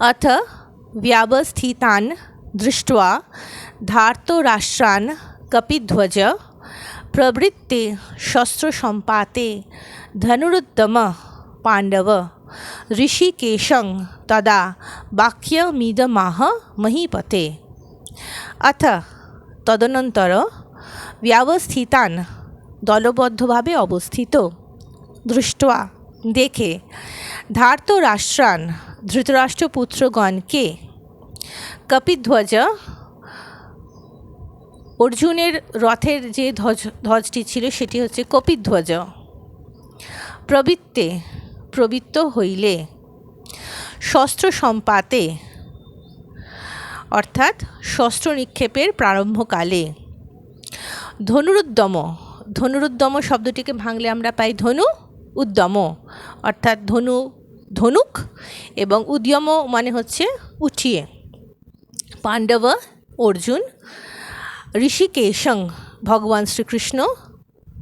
अथ व्यावस्थितान् दृष्ट्वा धार्तराष्ट्रान् कपिध्वज प्रवृत्ते शस्त्रसम्पाते धनुरुद्दम पाण्डव ऋषिकेशं तदा वाक्यमिदमाह महीपते अथ তদনন্তর ব্যবস্থিতান দলবদ্ধভাবে অবস্থিত দৃষ্ট্বা দেখে ধার্ত রাষ্ট্রান ধৃতরাষ্ট্রপুত্রগণকে কপিধ্বজ, অর্জুনের রথের যে ধ্বজ, ধ্বজটি ছিল সেটি হচ্ছে কপিধ্বজ। প্রবৃত্তে, প্রবৃত্ত হইলে, শস্ত্র সম্পাতে, অর্থাৎ শস্ত্র নিক্ষেপের প্রারম্ভকালে। ধনুরুদ্যম ধনুরুদ্যম শব্দটিকে ভাঙলে আমরা পাই ধনু উদ্যম অর্থাৎ ধনু ধনুক এবং উদ্যম মানে হচ্ছে উঠিয়ে। পাণ্ডব অর্জুন, ঋষিকেশং ভগবান শ্রীকৃষ্ণ,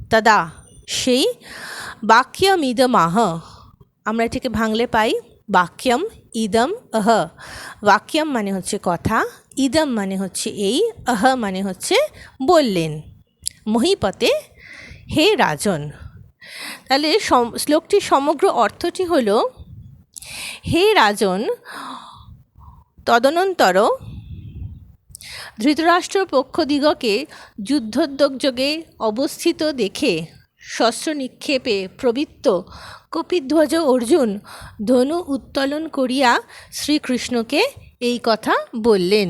তদা সেই বাক্যমিদমাহ। আমরা এটিকে ভাঙলে পাই বাক্যম ইদম আহ বাক্যম মানে হচ্ছে কথা, ইদম মানে হচ্ছে এই আহ মানে হচ্ছে বললেন। মহিপতে হে রাজন। তাহলে শ্লোকটির সমগ্র অর্থটি হল হে রাজন, তদনন্তর ধৃতরাষ্ট্র পক্ষদিগকে যুদ্ধোদ্যোগযোগে অবস্থিত দেখে শস্ত্র নিক্ষেপে প্রবৃত্ত কপিধ্বজ অর্জুন ধনু উত্তোলন করিয়া শ্রীকৃষ্ণকে এই কথা বললেন।